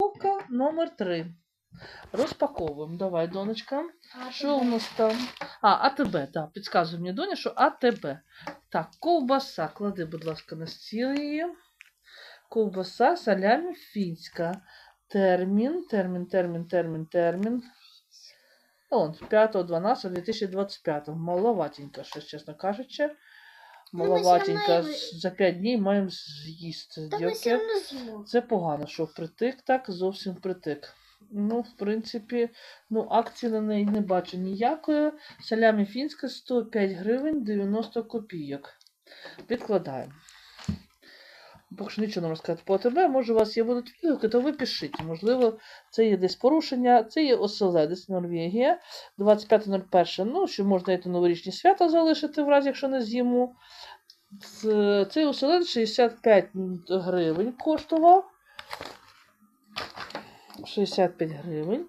Розпаковка номер 3. Розпаковуємо. Давай, донечка. Що у нас там? А, АТБ, так, підказує мені доня, що АТБ. Так, ковбаса. Клади, будь ласка, на стіл її. Ковбаса, салямі фінська. Термін, термін, термін, термін, термін. Он, 5.12.2025. Маловатенько, щось, чесно кажучи. Маловатенько. За 5 днів маємо з'їсти. Це погано, що впритик так, зовсім впритик. Ну, в принципі, ну, акції на неї не бачу ніякої. Салямі фінська 105 гривень 90 копійок. Відкладаємо. Поки що нічого не розказати по АТБ, може у вас є будуть відгуки, то ви пишіть. Можливо, це є десь порушення, це є оселедець Норвегія, 25.01. Ну, що можна і новорічні свята залишити, в разі, якщо не з'їмо. З- Цей оселедець 65 гривень коштував. 65 гривень.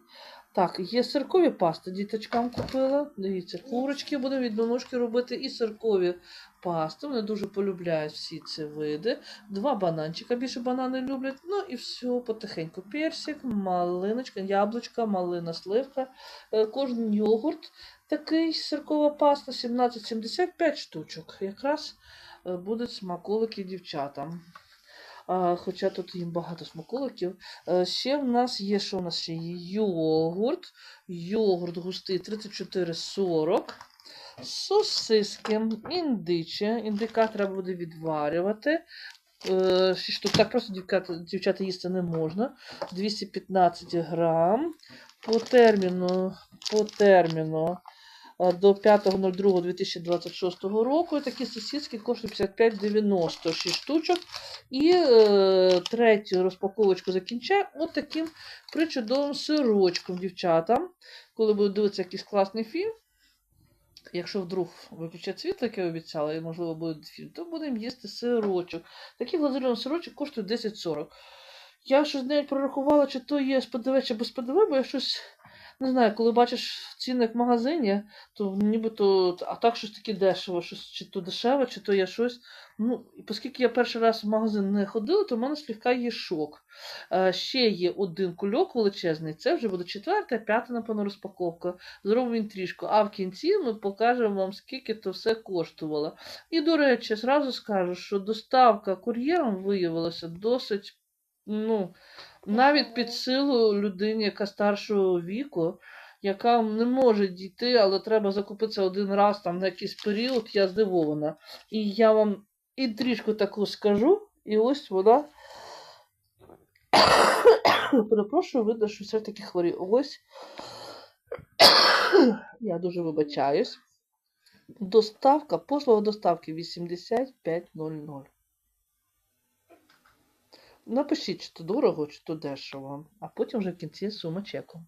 Так, є сиркові пасти, діточкам купила. Дивіться, курочки будемо від ножки робити і сиркові пасти. Вони дуже полюбляють всі ці види. Два бананчика, більше банани люблять. Ну і все, потихеньку. Персик, малиночка, яблучка, малина, сливка. Е, Кожен йогурт такий сиркова паста 17,75 штучок. Якраз е, будуть смаколики дівчатам. Хоча тут їм багато смаколиків. Е, Ще в нас є, що в нас ще є йогурт. Йогурт густий 34,40. Сосиски, індиче. Індика треба буде відварювати. Е, штук. Так просто дівчата, дівчата їсти не можна. 215 грам. По терміну, по терміну до 5.02.2026 року. І такі сосиски коштують 55,90 6 штучок. І е, третю розпаковочку закінчаю от таким причудовим сирочком, дівчата. Коли будуть дивитися якийсь класний фільм. Якщо вдруг виключать світло, яке обіцяла, і можливо буде фільм, то будемо їсти сирочок. Такий глазурний сирочок коштує 10,40. Я щось навіть прорахувала, чи то є з ПДВ, чи без ПДВ, бо я щось не знаю, коли бачиш ціни в магазині, то нібито, а так щось таке дешево, щось, чи то дешеве, чи то є щось. Ну, і оскільки я перший раз в магазин не ходила, то в мене слегка є шок. Е, ще є один кульок величезний, це вже буде четверта, п'ята, напевно, розпаковка. Зробимо інтрижку. А в кінці ми покажемо вам, скільки то все коштувало. І, до речі, зразу скажу, що доставка кур'єром виявилася досить, ну, навіть під силу людині, яка старшого віку, яка не може дійти, але треба закупитися один раз там на якийсь період, я здивована. І я вам інтрижку таку скажу, і ось вона. Перепрошую, видно, що все-таки хворі. Ось. Я дуже вибачаюсь. Доставка, послуга доставки 8500. Напишіть, чи то дорого, чи то дешево, а потім вже в кінці сума чеку.